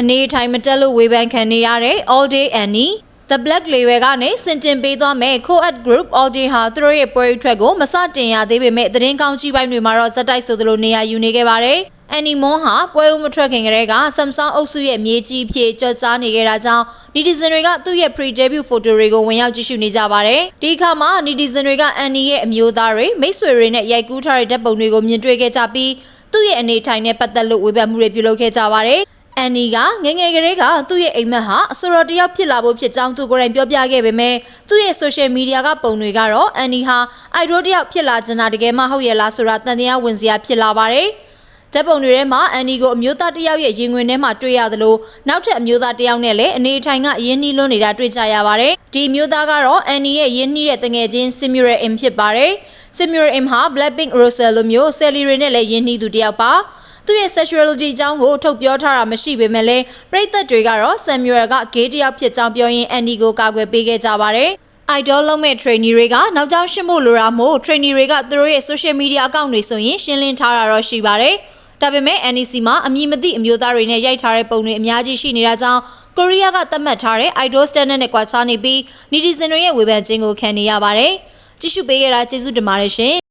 အနေထိုင်မတက်လို့ဝေဖန်ခံနေရတဲ့ All Day Annie The Black Label ကနေစင်တင်ပေးသွားမဲ့ Co-ed Group All Day ဟာသူတို့ရဲ့ပွဲဥထွက်ကိုမစတင်ရသေးပေမဲ့သတင်းကောင်းကြီးပိုင်းတွေမှာတော့ဇက်တိုက်ဆိုသလိုနေရာယူနေခဲ့ပါတယ်။ Annie Mon ဟာပွဲဥမထွက်ခင်ကတည်းက Samsung အုပ်စုရဲ့မြေကြီးအဖြစ်ကြော်ကြားနေခဲ့တာကြောင့် netizen တွေကသူ့ရဲ့ pre-debut photo တွေကိုဝင်ရောက်ကြည့်ရှုနေကြပါတယ်။ဒီအခါမှာ netizen တွေက Annie ရဲ့အမျိုးသားတွေမိတ်ဆွေတွေနဲ့ရိုက်ကူးထားတဲ့ဓာတ်ပုံတွေကိုမြင်တွေ့ခဲ့ကြပြီးသူ့ရဲ့အနေထိုင်နဲ့ပတ်သက်လို့ဝေဖန်မှုတွေပြုလုပ်ခဲ့ကြပါတယ်။ အန်နီကငယ်ငယ်ကလေးကသူ့ရဲ့အိမ်မက်ဟာအဆိုတော်တစ်ယောက်ဖြစ်လာဖို့ဖြစ်ကြောင်းသူကိုယ်တိုင်ပြောပြခဲ့ပေမဲ့သူ့ရဲ့ social media ကပုံတွေကတော့အန်နီဟာ idol တစ်ယောက်ဖြစ်လာချင်တာတကယ်မှဟုတ်ရဲ့လားဆိုတာတန်တရားဝင်စရာဖြစ်လာပါတယ်။ဓာတ်ပုံတွေထဲမှာအန်နီကိုအမျိုးသားတစ်ယောက်ရဲ့ရင်ခွင်ထဲမှာတွေ့ရသလိုနောက်ထပ်အမျိုးသားတစ်ယောက်နဲ့လည်းအနေအထိုင်ကရင်းနှီးလွန်းနေတာတွေ့ကြရပါတယ်။ဒီအမျိုးသားကတော့အန်နီရဲ့ရင်းနှီးတဲ့တငယ်ချင်း Simura Im ဖြစ်ပါတယ်။ Simura Im ဟာ Blackpink Rosé လိုမျိုး Selly တွေနဲ့လည်းရင်းနှီးသူတစ်ယောက်ပါ။သူ့ရဲ့ sexuality အကြောင်းကိုထုတ်ပြောထားတာမရှိပေမဲ့လည်းပရိသတ်တွေကတော့ Samuel က gay တစ်ယောက်ဖြစ်ကြောင်းပြောရင်း Andy ကိုကာကွယ်ပေးခဲ့ကြပါတယ်။ idol လုံးမဲ့ trainee တွေကနောက်ကျောင်းရှင်းဖို့လိုတာမို့ trainee တွေကသူတို့ရဲ့ social media account တွေဆိုရင်ရှင်းလင်းထားတာတော့ရှိပါတယ်။ဒါပေမဲ့ NEC မှာအမည်မသိအမျိုးသားတွေနဲ့ရိုက်ထားတဲ့ပုံတွေအများကြီးရှိနေတာကြောင့်ကိုရီးယားကသတ်မှတ်ထားတဲ့ idol standard နဲ့ကွာခြားနေပြီး netizen တွေရဲ့ဝေဖန်ခြင်းကိုခံနေရပါတယ်။ ကြည့်ရှုပေးကြတာကျေးဇူးတင်ပါတယ်ရှင်